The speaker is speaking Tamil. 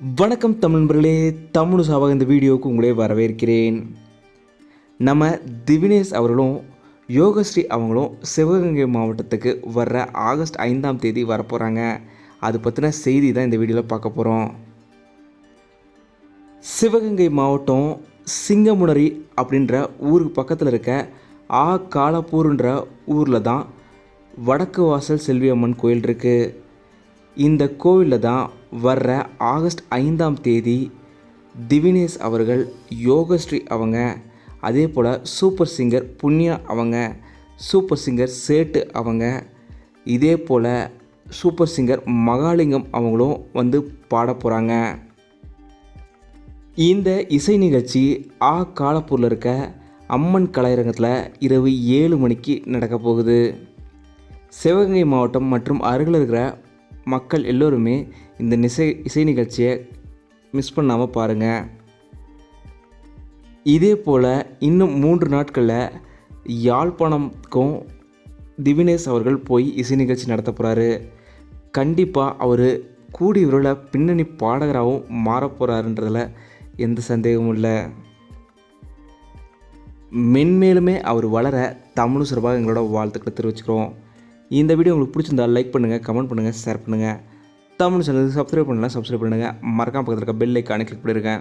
வணக்கம் தமிழ் நண்பர்களே தமிழ் சாவாக இந்த வீடியோவுக்கு உங்களே வரவேற்கிறேன். நம்ம திவினேஷ் அவர்களும் யோகஸ்ரீ அவங்களும் சிவகங்கை மாவட்டத்துக்கு வர்ற ஆகஸ்ட் ஐந்தாம் தேதி வரப்போகிறாங்க அது பற்றின செய்தி தான் இந்த வீடியோவில் பார்க்க போகிறோம் சிவகங்கை மாவட்டம் சிங்கமுனரி அப்படின்ற ஊருக்கு பக்கத்தில் இருக்க ஆ காலப்பூர்ன்ற ஊரில் தான் வடக்கு வாசல் செல்வி அம்மன் கோயில் இருக்குது இந்த கோவிலில் தான் வர்ற ஆகஸ்ட் ஐந்தாம் தேதி திவினேஷ் அவர்கள் யோகஸ்ரீ அவங்க அதே போல் சூப்பர் சிங்கர் புண்ணியா அவங்க சூப்பர் சிங்கர் சேட்டு அவங்க இதே போல் சூப்பர் சிங்கர் மகாலிங்கம் அவங்களும் வந்து பாட போகிறாங்க இந்த இசை நிகழ்ச்சி ஆ காலப்பூரில் இருக்க அம்மன் கலையரங்கத்தில் இரவு ஏழு மணிக்கு நடக்க போகுது. சிவகங்கை மாவட்டம் மற்றும் அருகில் இருக்கிற மக்கள் எல்லோருமே இந்த இசை இசை நிகழ்ச்சியை மிஸ் பண்ணாமல் பாருங்கள் இதே போல் இன்னும் மூன்று நாட்களில் யாழ்ப்பாணம்க்கும் திவினேஷ் அவர்கள் போய் இசை நிகழ்ச்சி நடத்த போகிறாரு கண்டிப்பாக அவர் கூடி விரைவில் பின்னணி பாடகராகவும் மாறப் போகிறாருன்றதில் எந்த சந்தேகமும் இல்லை. மென்மேலுமே அவர் வளர தமிழ் சிறப்பாக எங்களோட வாழ்த்துக்களை தெரிவிச்சுக்கிறோம். இந்த வீடியோ உங்களுக்கு பிடிச்சிருந்தா லைக் பண்ணுங்கள் கமெண்ட் பண்ணுங்கள் ஷேர் பண்ணுங்கள் தமிழ் சேனலுக்கு சப்ஸ்கிரைப் பண்ணலாம் சப்ஸ்கிரைப் பண்ணுங்கள் மறக்காம பக்கத்தில் இருக்க பெல் ஐக்கானை கிளிக் பண்ணிருக்கேன்